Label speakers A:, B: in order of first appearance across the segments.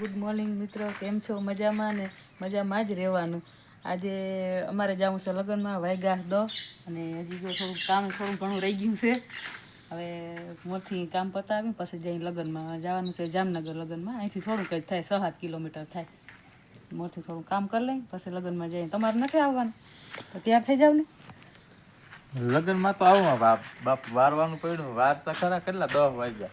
A: Good morning મિત્રો, કેમ છો? મજામાં ને? મજામાં જ રહેવાનું. આજે અમારે જવું છે લગ્નમાં, વાયગા દો. અને હજી જો થોડુંક કામ થોડું ઘણું રહી ગયું છે. હવે મોરથી કામ પતાવી પછી જઈને લગ્નમાં જવાનું છે, જામનગર લગ્નમાં. અહીંથી થોડુંક જ થાય છ કિલોમીટર થાય. મોરથી થોડું કામ કરી લઈ પછી લગ્નમાં જઈને તમારે નથી આવવાનું? તો તૈયાર થઈ જાવ ને?
B: લગ્નમાં તો આવું બાપ બાપ વારવાનું પડ્યું. વાર તો ખરા, કેટલા? દસ વાગ્યા.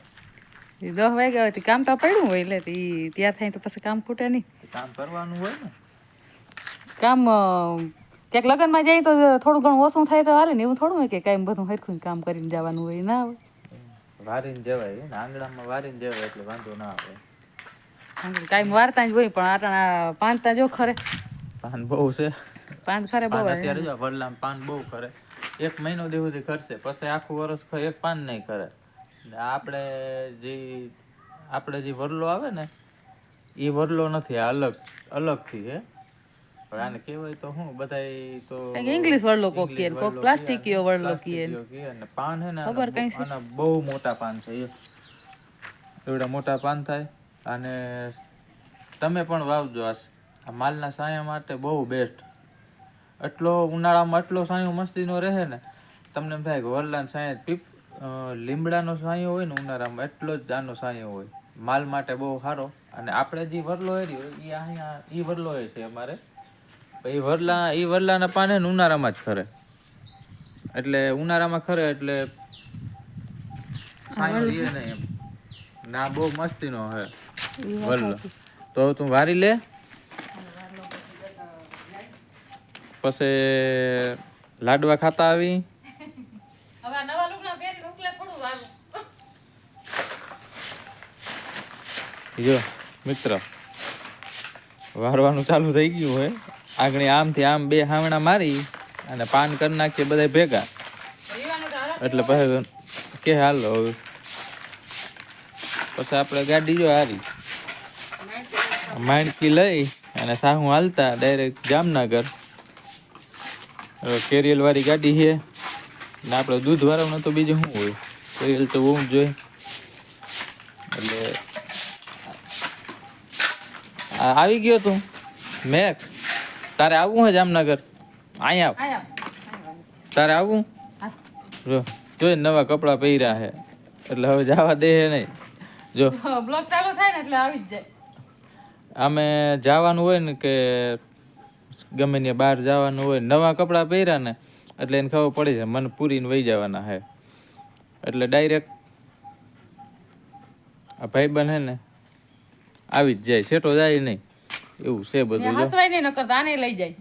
A: દસ વાગ્યા હોય તો કામ તો પડ્યું હોય એટલે એ ત્યાં થાય તો પછી કામ ખૂટે નહીં.
B: કામ કરવાનું હોય ને.
A: કામ ક્યાંક લગ્નમાં જાય તો થોડું ઘણું ઓછું થાય તો હાલે ને એવું થોડું હોય કે કાંઈ બધું હરખું કામ કરીને જવાનું હોય ના આવે
B: વારીને જવાય ને આંગણામાં વારીને જવાય એટલે વાંધો ના આવે.
A: કાંઈ વાર્તા જ હોય પણ આટણા પાંચતા જો ખરે.
B: પાન બહુ છે.
A: પાંચ ખરે બહુ
B: પાન. અત્યારે જો વડલામાં પાન બહુ ખરે. એક મહિનો દેવું ખરશે પછી આખું વર્ષ એક પાન નહીં કરે ને આપણે જે આપણે જે વરલો આવે ને એ વરલો નથી આ અલગ અલગથી હે પણ આને કહેવાય તો શું બધાય તો
A: ઇંગ્લિશ વરલો કોક કે કોક પ્લાસ્ટિકીયો
B: વરલો
A: કે કહે ને.
B: પ્લાસ્ટિકીયો કહે ને પાન હે ને
A: ખબર
B: બહુ-
A: કઈ?
B: આના બહુ મોટા પાન છે એ. એવડા મોટા પાન થાય અને તમે પણ વાવજો આ માલના સાયા માટે બહુ બેસ્ટ એટલો ઉનાળામાં એટલો સાયો મસ્તીનો રહે ને તમને એમ થાય કે વરલાન સાયા પીપ લીમડાનો સાયો હોય ને ઉનાળામાં એટલો જ આનો સાયો હોય. માલ માટે બહુ સારો. અને આપણે જે વરલો એર્યો એ અહીંયા એ વરલો એ છે અમારે. એ વરલા એ વરલાના પાને ને ઉનાળામાં જ ખરે. એટલે ઉનાળામાં ખરે એટલે સાયો રીએ નહીં એમ. ના બહુ મસ્તીનો હે વરલો. તો તું વારી લે. પછી લાડવા ખાતા આવી
A: હવે આ નવા લુગડા પહેરીને ઉકલે થોડું વારું.
B: જો, મિત્ર, વારવાનું ચાલુ થઈ ગયું હોય. આગળ આમથી આમ બે હાવણા મારી અને પાન કરી નાખીએ બધા ભેગા. એટલે પછી કે હાલો હવે. પછી આપણે ગાડી જો હારી. માંડકી લઈ અને સાહુ હાલતા ડાયરેક્ટ જામનગર. કેરિયલ વાળી ગાડી છે. ને આપણે દૂધ વાળવાનું તો બીજું શું હોય? કેરિયલ તો હોવું જ જોઈએ એટલે આવી ગયો તું. મેક્સ તારે આવવું હે જામનગર? અહીંયા આવ. તારે આવવું. જો જોઈ નવા કપડાં પહેર્યા છે એટલે હવે જવા દે નહીં. જો.
A: બ્લોક ચાલુ થાય ને એટલે આવી જ જાય.
B: અમે જવાનું હોય ને કે ગમે ત્યાં બહાર જવાનું હોય નવા કપડાં પહેર્યા ને એટલે એને ખબર પડી જાય મને પૂરીને વહી જવાના છે એટલે ડાયરેક્ટ આ ભાઈબંધ હે ને આવી જ જાય સેટો જાય નહીં. એવું છે બધું
A: હસવાય નહીં નકર તો આને લઈ જાય.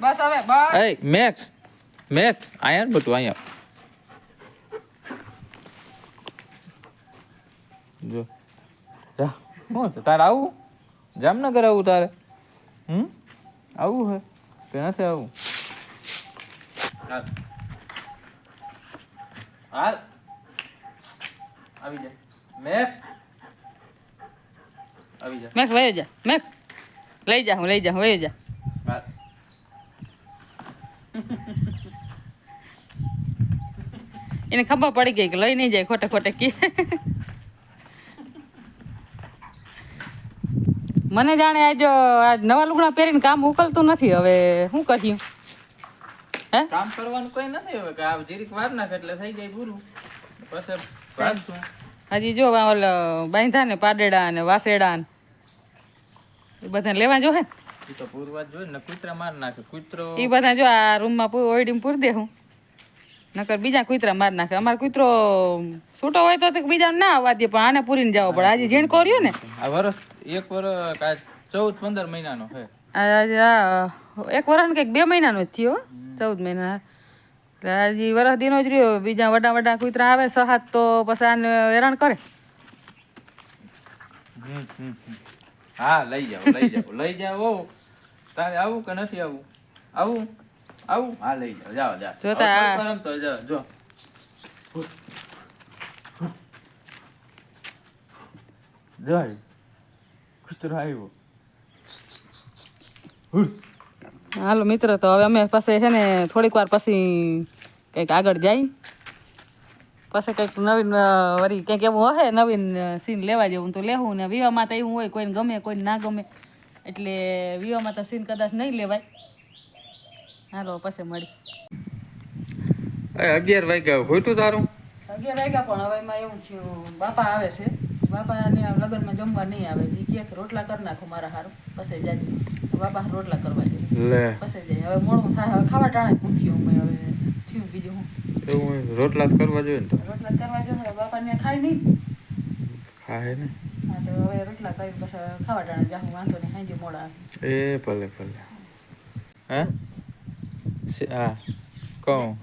A: બસ હવે બસ.
B: એ મેક્સ મેક્સ અહીંયા ને બધું અહીંયા. જો. જા. છે? તારે આવું? જામનગર આવું તારે? હમ? આવું હે? કે નથી આવું. હાલ. આવી જાય જા
A: મેક વયો જા. મેક. લઈ જા હું લઈ જા વયો જા. એને ખબર પડી ગઈ કે લઈ નહીં જાય ખોટે ખોટે કી. મને જાણે આજ આજ નવા લુગડા પહેરીને કામ ઉકલતું નથી હવે. શું કર્યું હે?
B: કામ કરવાનું કોઈ નથી હવે કે આ જીરીક વાર નાખ એટલે થઈ જાય પૂરું. પછી
A: હજી જો ઓલ બાંધા ને પાડેડા ને વાસેડા ને એ બધાને લેવા જો હે.
B: એ તો પૂરવા જોઈએ ને કૂતરા માર નાખે કૂતરો.
A: એ બધા જો આ રૂમમાં પૂ ઓઈડીમાં પૂર દે હું નકર બીજા કૂતરા માર નાખે. અમારો કૂતરો છૂટો હોય તો બીજા ના આવવા દે પણ આને પૂરીને જવો પડે. આજે ઝીણ કર્યો ને.
B: આ વરસ એક વરસ આ ચૌદ પંદર મહિનાનો
A: આજે આ એક વર્ષ કંઈક બે મહિનાનો જ થયો ચૌદ મહિના. એટલે હજી વરસ દીનો જ રહ્યો. બીજા વડા વડા કૂતરા આવે સહાત તો પછી આને હેરાન કરે.
B: હમ. હા લઈ જાઓ લઈ જાઓ લઈ જાઓ તારે આવું કે નથી આવું? આવું? આવું? હા લઈ જાઓ જાઓ જાઓ.
A: જોતા
B: વાર રમતો જાઓ જો કૂતરો આવ્યો.
A: હાલો મિત્ર તો હવે અમે પાસે છે ને થોડીક વાર પછી કંઈક આગળ જાય. પછી કંઈક નવીન વરી કંઈક એવું હશે નવીન સીન લેવા જેવું તો લેવું ને વિવામાં તો એવું હોય કોઈને ગમે કોઈને ના ગમે એટલે વિવામાં તો સીન કદાચ નહીં લેવાય. હાલો પછી મળી.
B: અગિયાર વાગ્યા ખોટું તારું?
A: અગિયાર વાગ્યા પણ હવે એમાં એવું થયું બાપા આવે છે. બાપાને લગ્નમાં જમવા નહીં આવે. એ કહે કે રોટલા કરી નાખો મારા હારું. પછી જાય. બાપા રોટલા કરવા જાય. પછી જાય. હવે મોડું થાય. હવે ખાવા ટાણે ભૂખ્યું મેં હવે થયું બીજું.
B: એવું. રોટલા જ કરવા જોઈએ ને તો.
A: રોટલા કરવા જોઈએ બાપાને ખાય નહીં.
B: ખાય ને.
A: તો હવે રોટલા કરી પછી ખાવા ટાણે જાઉં વાંધો નહીં હાંજે મોડા
B: એ ભલે ભલે. હે? હા કહું.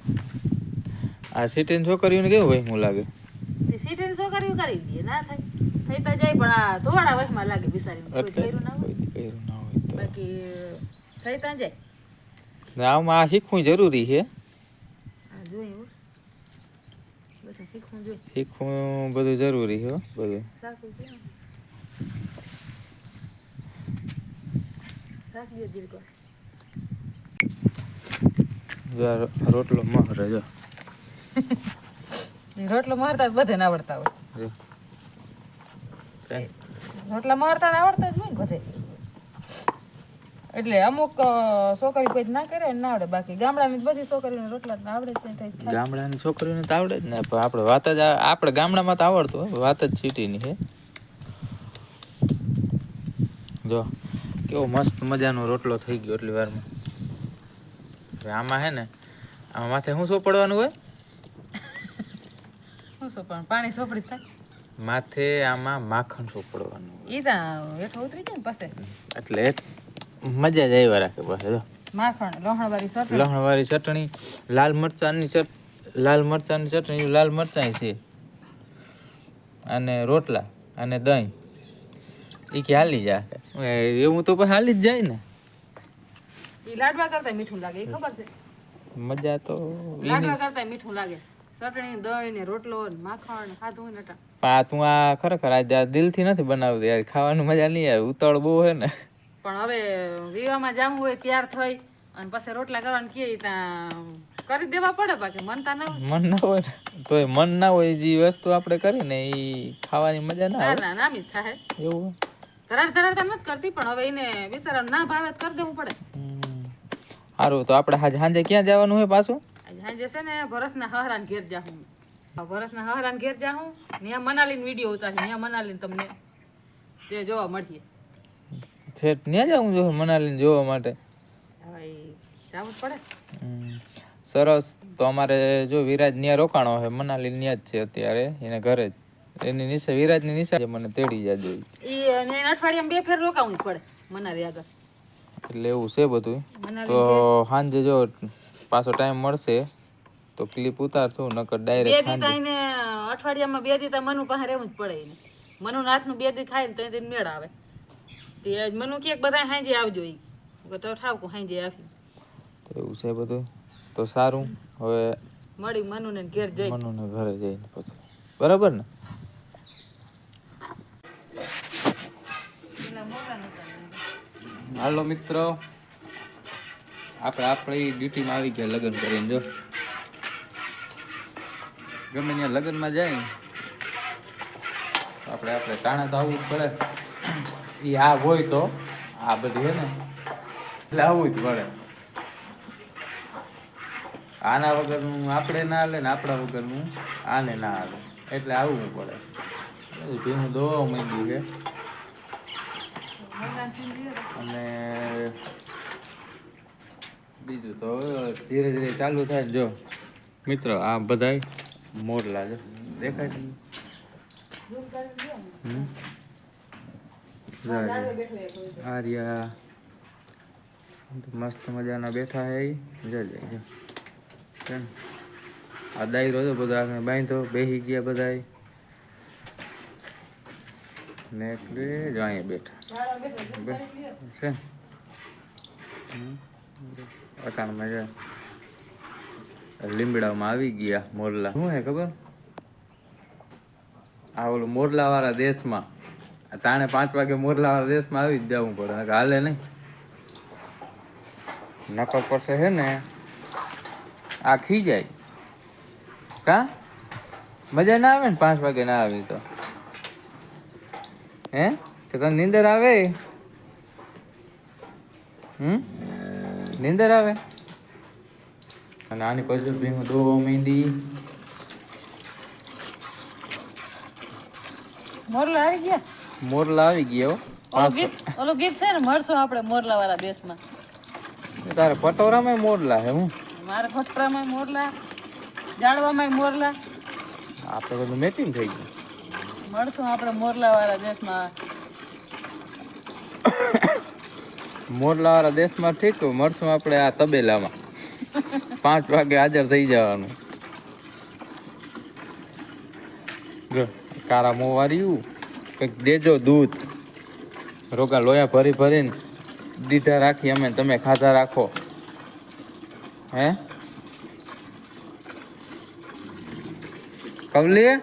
B: આ સિટીની છોકરીઓને કેવું ભાઈ હું લાગે?
A: તે સીટીને છોકરીઓ કરી દે ના થાય. થઈ તો જાય પણ આ ધોવાડા વચમાં લાગે બિચારીને કોઈ કર્યું ના હોય.
B: કર્યું ના હોય
A: બાકી થઈ ત્યાં જાય.
B: આમાં શીખવું જરૂરી છે
A: હા જોઈએ હો. બધું શીખવું
B: બધું જરૂરી છે હો, બધું. રોટલો મહરે જો.
A: રોટલો મારતા બધે આવડતા હોય. રોટલા મારતા આવડતા જ હોય ને બધે. એટલે અમુક છોકરી કોઈ ના કરે ને આવડે. બાકી ગામડાની બધી છોકરીઓને રોટલા આવડે જ નહીં.
B: ગામડાની છોકરીઓને તો આવડે જ ને પણ આપણે વાત જ આપણે ગામડામાં તો આવડતું હોય વાત જ સિટીની છે. જો કેવો મસ્ત મજાનો રોટલો થઈ ગયો એટલી વારમાં. હવે આમાં હે ને આમાં માથે શું સોપડવાનું હોય?
A: શું સોપડવાનું પાણી સોપડી થાય.
B: માથે આમાં માખણ સોપડવાનું
A: એ તો હેઠો ઉતરી જાય ને પછી.
B: એટલે મજા જ આવ્યા રાખે પાસે
A: માખણ લોહણવાળી
B: ચટણી. લાલ મરચાંની ચટ લાલ મરચાંની ચટણી લાલ મરચાં છે. અને રોટલા અને દહીં. એ કે હાલી જા એવું તો પછી હાલી જ જાય ને.
A: ઈ લાડવા કરતા મીઠું લાગે ખબર છે?
B: મજા તો
A: લાડવા કરતા મીઠું લાગે. ચટણી દહીં ને રોટલો ને માખણ ખાધું હોય ને
B: આ તું આ ખરેખર આ દિલથી નથી બનાવતી યાર ખાવાની મજા નહીં આવે ઉતાળ બહુ હે ને.
A: પણ હવે વિવાહમાં જાવું હોય ત્યાર થઈ અને પછી રોટલા કરવાનું કહે ત્યાં કરી દેવા પડે બાકી મનતા ના હોય.
B: મન ના હોય તો એ મન ના હોય જે વસ્તુ આપણે કરીને એ ખાવાની મજા ના આવે.
A: ના નામી થાય.
B: એવું?
A: ધરાડ ધરાડતા નથી કરતી પણ હવે એને બિચારાને ના ભાવે તો કરી દેવું પડે.
B: સારું તો આપણે આજે સાંજે ક્યાં જવાનું હોય પાછું?
A: સાંજે છે ને ભરતના હહરાન ઘેર જાહું. ભરતના હહરાન ઘેર જાહું ત્યાં મનાલીન વીડિયો ઉતારી ત્યાં મનાલીને તમને જે જોવા મળીએ.
B: છે ત્યાં જવું જોઈએ મનાલીને જોવા માટે. સરસ. તો અમારે જો વિરાજ ત્યાં રોકાણો છે. મનાલી ત્યાં જ છે અત્યારે. એને ઘરે જ. એની નીચે વિરાજની જ મને તેડી જાજો.
A: અને એને અઠવાડિયામાં બે ફેર રોકાવું પડે મનાલી આગળ.
B: એટલે એવું છે બધું તો સાંજે જો પાછો ટાઈમ મળશે તો ક્લિપ ઉતારશું નકર
A: બે
B: ડાયરેક્ટ
A: દી ત્યાં એને અઠવાડિયામાં બે દી ત્યાં મનુ પાસે રહેવું જ પડે એને. મનુ નાથનું બે દી ખાય ને તો મેળ આવે. તે આજ મનુ કે બધા હાંજે આવજો ઈ. તો હાંજે આવી
B: તો એવું છે બધું? તો સારું. હવે
A: મળી મનુને ઘેર જઈ.
B: મનુને ઘરે જઈને પછી. બરાબર ને? હાલો મિત્રો. આપણે આપણી ડ્યુટીમાં આવી ગયા લગ્ન કરીને જો. ગમે ત્યાં લગ્નમાં જાય આપણે આપણે ટાણા તો આવવું જ પડે. એ આ હોય તો. આ બધું હે ને. એટલે આવવું જ પડે આના વગરનું આપણે ના હાલે ને આપણા વગરનું આને ના હાલે. એટલે આવવું પડે બધું ભીનું દોવા માંડ્યું છે અને બીજું તો ધીરે ધીરે ચાલુ થાય જો. મિત્રો, આ બધાય મોરલા જો દેખાય છે? હમ? જો આ જો. આ રહ્યા મસ્ત મજાના બેઠા હે જજે? આ દાયરો તો બધા આપણે બાંધો બેસી ગયા બધા ને એટલે જો અહીંયા બેઠા. છે? અટાણમાં લીમડામાં આવી ગયા મોરલા. શું હે ખબર? આ ઓલું મોરલા વાળા દેશમાં. તાણે પાંચ વાગે મોરલા દેશમાં આવી જ જવું પડે. હાલે નહીં. નકર પડશે હે ને, આ ખી જાય કા? મજા ના આવે ને પાંચ વાગે ના આવી તો? હે? કે તને નીંદર આવે? હમ? નીંદર આવે? અને આની પછી ભીમ દો મીંડી.
A: મોરલા આવી ગયા?
B: મોરલા આવી ગયો.
A: ઓલો ગીત છે ને મળશું આપણે મોરલા વાળા દેશમાં.
B: તારે પટોરામાં મોરલા હે હું.
A: મારે પટોરામાં મોરલા જાડવામાં મોરલા.
B: આપણે બધું મેચિંગ થઈ ગયું.
A: મળશું આપણે મોરલા વાળા દેશમાં.
B: મોરલા વાળા દેશમાં ઠીક મળશું આપણે આ તબેલામાં. પાંચ વાગે હાજર થઈ જવાનું. કારા મોવાર્યું. કંઈક દેજો દૂધ. રોગા લોયા ભરી ભરીને દીધા રાખી અમે તમે ખાધા રાખો. હે? કવલી?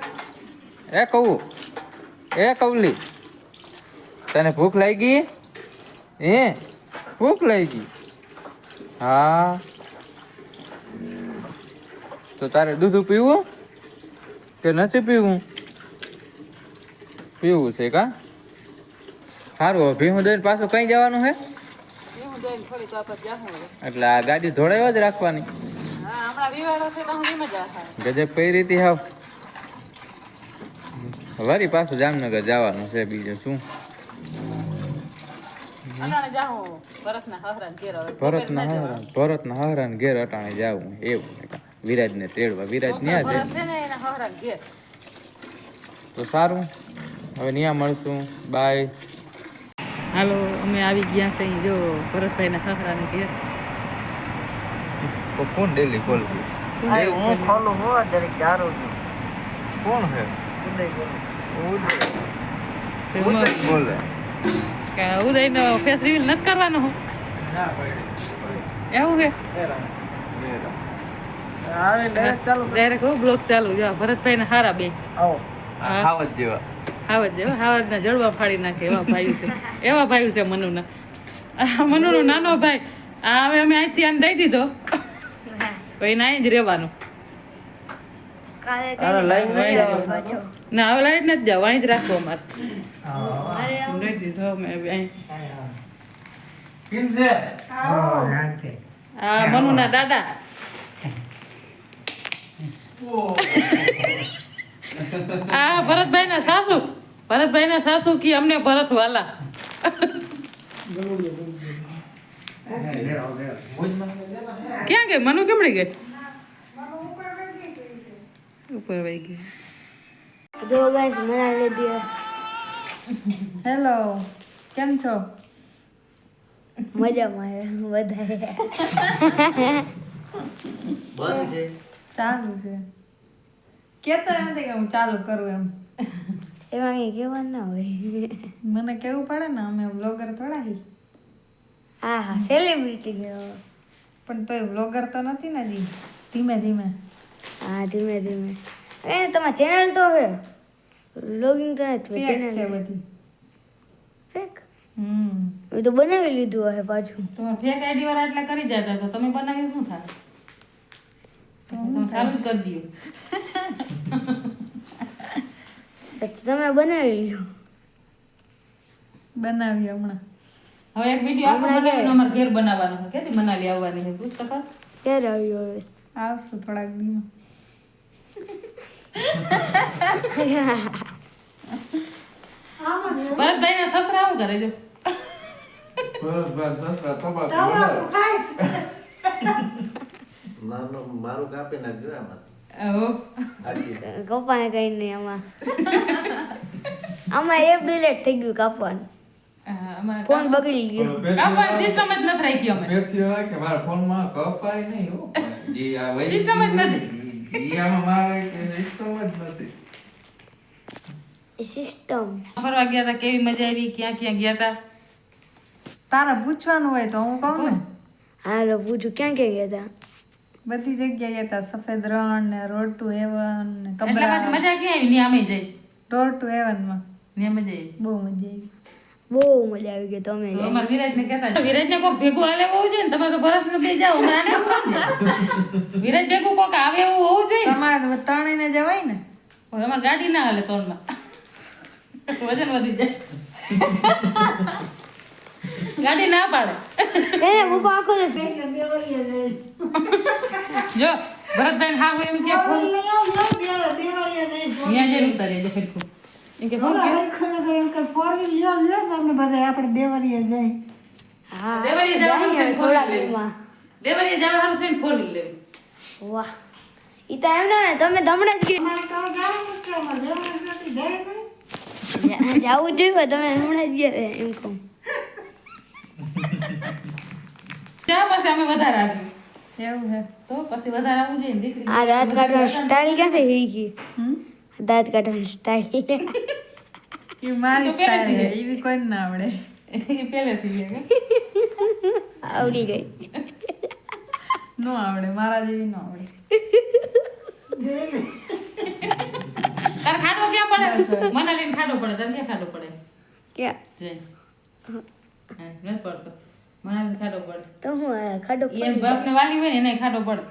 B: એ કહું એ કવલી? તને ભૂખ લાગી? એ ભૂખ લાગી? હા. તો તારે દૂધ પીવું કે નથી પીવું? પીવું છે કા? સારું હવે દઈને પાછું કઈ જવાનું છે. એટલે આ ગાડી ધોડાવ્યા જ રાખવાની. ગજબ કઈ રીતે હાવ? વરી પાછું જામનગર જવાનું છે બીજું શું? ભરતના હહરાન ભરતના હહરાન ઘેર અટાણે જાવું એવું વિરાજને તેડવા વિરાજ ન્યા છે તો સારું. હવે ન્યા મળશું. બાય
A: હાલો અમે આવી ગયા છે જો ભરતભાઈના ને ઘેર.
B: કોણ ડેલી ખોલ
C: હું ખોલું હું જરીક દારૂ
B: કોણ છે?
C: ઉદય બોલું.
A: તો
B: બોલે.
A: કે ઉદયનો ફેસ રિવીલ નથી કરવાનો? હું એવું છે?
C: આવે ડાયરેક્ટ ચાલુ
A: ડાયરેક્ટ બ્લોક ચાલુ. જો ભરતભાઈને હારા બે.
C: આવો.
A: હા.
B: હાવત જેવા.
A: હાવજ જેવા હાવજના જળવા ફાડી નાખે એવા ભાઈ છે. એવા ભાઈ છે મનુના. આ મનુનો નાનો ભાઈ આ હવે અમે અહીંથી આને દઈ દીધો. પછી ના અહીં જ રહેવાનું. ના હવે લાઈટ નથી જાવ અહીં જ રાખો અમારે. દઈ દીધો અમે અહીં. આ મનુના દાદા. આ ભરતભાઈના સાસુ. ભરતભાઈના સાસુ કી અમને ભરત વાલા ક્યાં ગઈ? મનુ કેમડી ગઈ? ઉપર વહી ગઈ.
D: દો ગાઈસ મના લીધી
A: હેલો કેમ છો?
D: મજામાં બધાએ.
E: ચાલુ છે. કેતો નથી કે હું ચાલુ કરું એમ.
D: એમાં કઈ કહેવાનું ના હોય.
E: મને કેવું પડે ને અમે બ્લોગર થોડા હી.
D: હા હા સેલિબ્રિટી ગયો
E: પણ તોય બ્લોગર તો નથી ને જી. ધીમે ધીમે.
D: હા ધીમે ધીમે. એ તમારી ચેનલ તો હે. લોગિંગ તો નથી
E: ચેનલ છે બધી.
D: ફેક
E: હમ.
D: એ તો બનાવી લીધું હે પાછું.
A: તમે ફેક આઈડી વાળા એટલે કરી જતા તો તમે બનાવ્યું શું થાય? તમે ચાલુ જ કરી દો.
D: તમે બનાવી લો.
E: બનાવી હમણાં.
A: હવે એક વીડિયો આપણે બનાવીને અમાર ઘેર બનાવવાનો છે. ક્યાંથી મનાલી આવવાની છે? પૂછ
D: ક્યારે આવ્યો હવે?
E: આવશું થોડાક ભાઈ
A: ભરતભાઈને સસરા શું કરે જો
C: મારું મારું કાપી નાખજો આમાં
A: આવો.
D: કપાને કઈ નહીં આમાં. આમાં એપ ડિલેટ થઈ ગયું કાપવાનું. ફોન બગડી ગયો.
A: કાપવાની સિસ્ટમ જ નથી રાખી અમે.
B: પેથી હોય કે મારા ફોનમાં કપાય નહીં હો જી આ વહી
A: સિસ્ટમ જ નથી.
B: એ આમાં મારે કે સિસ્ટમ જ નથી.
D: સિસ્ટમ
A: ફરવા ગયા હતા કેવી મજા આવી? ક્યાં ક્યાં ગયા હતા
E: તારા પૂછવાનું હોય તો હું કહું ને.
D: હાલો પૂછું. ક્યાં ક્યાં ગયા હતા
E: બધી જગ્યાએ હતા સફેદ રણ ને રોડ ટુ હેવન ને
A: એટલા
E: કબરા.
A: મજા ક્યાં આવી? ને અમે જઈ.
E: રોડ ટુ હેવનમાં
A: ને મજા આવી
E: બહુ મજા આવી.
D: બહુ મજા આવી ગઈ તમે
A: તો વિરાજ ને કહેતા વિરાજને કોક ભેગું હાલે હોવું જોઈએ ને તમે તો બે અમે આને શું સમજ્યા? વિરાજ ભેગું કોક આવે એવું હોવું જોઈએ તમારે
E: તમારે ત્રણેયને જવાય ને?
A: અમારે ગાડી ના હાલે તોડમાં વજન વધી જાય. ગાડી ના પાડે.
D: એ હું આખો દે
A: જો ભરતભાઈ હા હું એમ કે ફોન. અહીંયા જે ઉતારી દે ફેરખું એમ કે ફોન કે?
D: હા
A: દેવરીએ જવાનું
D: જાય
A: હા
D: દેવરીએ જવાનું
A: છે થોડા
D: દિવસમાં.
A: દેવરીએ જવાનું છે ફોન લેવી.
D: વાહ. ઈ તો એમ ના તમે તો હમણાં જ જાવું જોઈએ તમે હમણાં જ ગયા એમ કહું.
A: ત્યાં પછી અમે વધારે આવ્યું
E: એવું હે.
A: તો પછી વધારે આવવું જોઈએ દીકરી.
D: આ દાંત કાઢવાની સ્ટાઇલ ક્યાંથી શીખી
E: હમ?
D: દાંત કાઢવાની સ્ટાઇલ
E: એ મારી સ્ટાઈલ હે
A: હે.
E: એ બી કોઈને ના આવડે.
A: એ પહેલેથી
D: આવડી ગઈ.
E: નો આવડે મારા જેવી નો આવડે.
A: તારે ખાડો ક્યાં પડે? મને લઈને ખાડો પડે ક્યાં ખાડો પડે?
D: ક્યાં?
A: નથી પડતો. મને ખાડો પડે.
D: તો હું ખાડો
A: એ એમ બાપને વાલી હોય ને એને ખાડો પડે.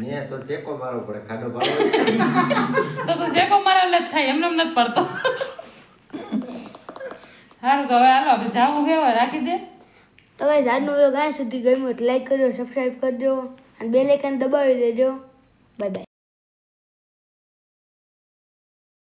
C: ને તો ચેકો મારવો પડે ખાડો પાડવો.
A: તો તો જે કો મારા જ થાય એમને એમ નથી પડતો. સારું તો હવે હાલો આપણે જાવું કેવા રાખી દે.
D: તો આજનો વીડિયો ગાય સુધી ગમ્યો તો લાઈક કરજો સબસ્ક્રાઈબ કરજો અને બે આઇકન દબાવી દેજો. Bye bye